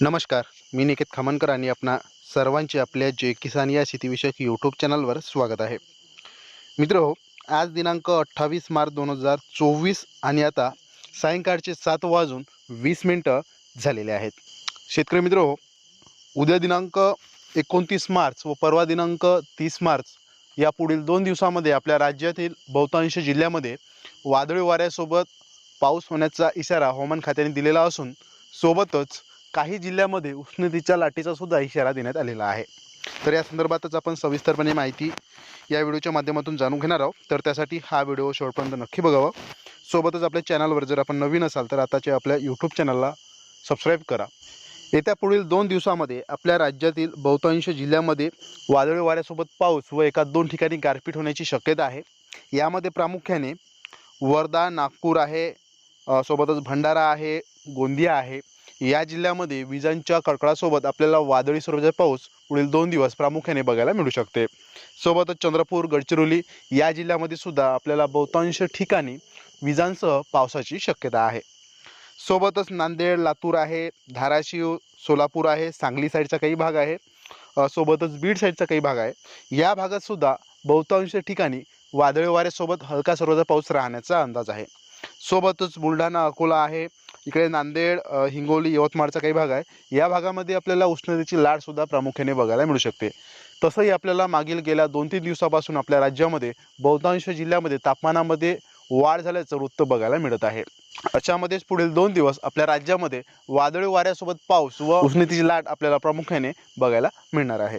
नमस्कार मी निकेत खामनकर आणि आपणा सर्वांचे आपल्या जे किसान या शेतीविषयक यूट्यूब चॅनलवर स्वागत आहे. मित्र हो आज दिनांक अठ्ठावीस मार्च दोन हजार चोवीस आणि आता सायंकाळचे सात वाजून वीस मिनटं झालेले आहेत. शेतकरी मित्र हो उद्या दिनांक एकोणतीस मार्च व परवा दिनांक तीस मार्च या पुढील दोन दिवसामध्ये आपल्या राज्यातील बहुतांश जिल्ह्यामध्ये वादळी वाऱ्यासोबत पाऊस होण्याचा इशारा हवामान खात्याने दिलेला असून सोबतच काही जिल्ह्यामध्ये उष्णतेच्या लाटेचा सुद्धा इशारा देण्यात आलेला आहे. तर या संदर्भातच आपण सविस्तरपणे माहिती या व्हिडिओच्या माध्यमातून जाणून घेणार आहोत. तर त्यासाठी हा व्हिडिओ शेवटपर्यंत नक्की बघावा. सोबतच आपल्या चॅनलवर जर आपण नवीन असाल तर आताच्या आपल्या यूट्यूब चॅनलला सबस्क्राईब करा. येत्या पुढील दोन दिवसामध्ये आपल्या राज्यातील बहुतांश जिल्ह्यामध्ये वादळी वाऱ्यासोबत पाऊस व एका दोन ठिकाणी गारपीट होण्याची शक्यता आहे. यामध्ये प्रामुख्याने वर्धा नागपूर आहे सोबतच भंडारा आहे गोंदिया आहे या जिल्ह्यामध्ये विजांच्या कडकडासोबत आपल्याला वादळी स्वरूपाचा पाऊस पुढील दोन दिवस प्रामुख्याने बघायला मिळू शकते. सोबतच चंद्रपूर गडचिरोली या जिल्ह्यामध्ये सुद्धा आपल्याला बहुतांश ठिकाणी विजांसह पावसाची शक्यता आहे. सोबतच नांदेड लातूर आहे धाराशिव सोलापूर आहे सांगली साईडचा काही भाग आहे. सोबतच बीड साईडचा काही भाग आहे. या भागात सुद्धा बहुतांश ठिकाणी वादळी वाऱ्यासोबत हलका सर्वचा पाऊस राहण्याचा अंदाज आहे. सोबतच बुलढाणा अकोला आहे. इकडे नांदेड हिंगोली यवतमाळचा काही भाग आहे. या भागामध्ये आपल्याला उष्णतेची लाटसुद्धा प्रामुख्याने बघायला मिळू शकते. तसंही आपल्याला मागील गेल्या दोन तीन दिवसापासून आपल्या राज्यामध्ये बहुतांश जिल्ह्यामध्ये तापमानामध्ये वाढ झाल्याचं वृत्त बघायला मिळत आहे. अशामध्येच पुढील दोन दिवस आपल्या राज्यामध्ये वादळी वाऱ्यासोबत पाऊस व उष्णतेची लाट आपल्याला प्रामुख्याने बघायला मिळणार आहे.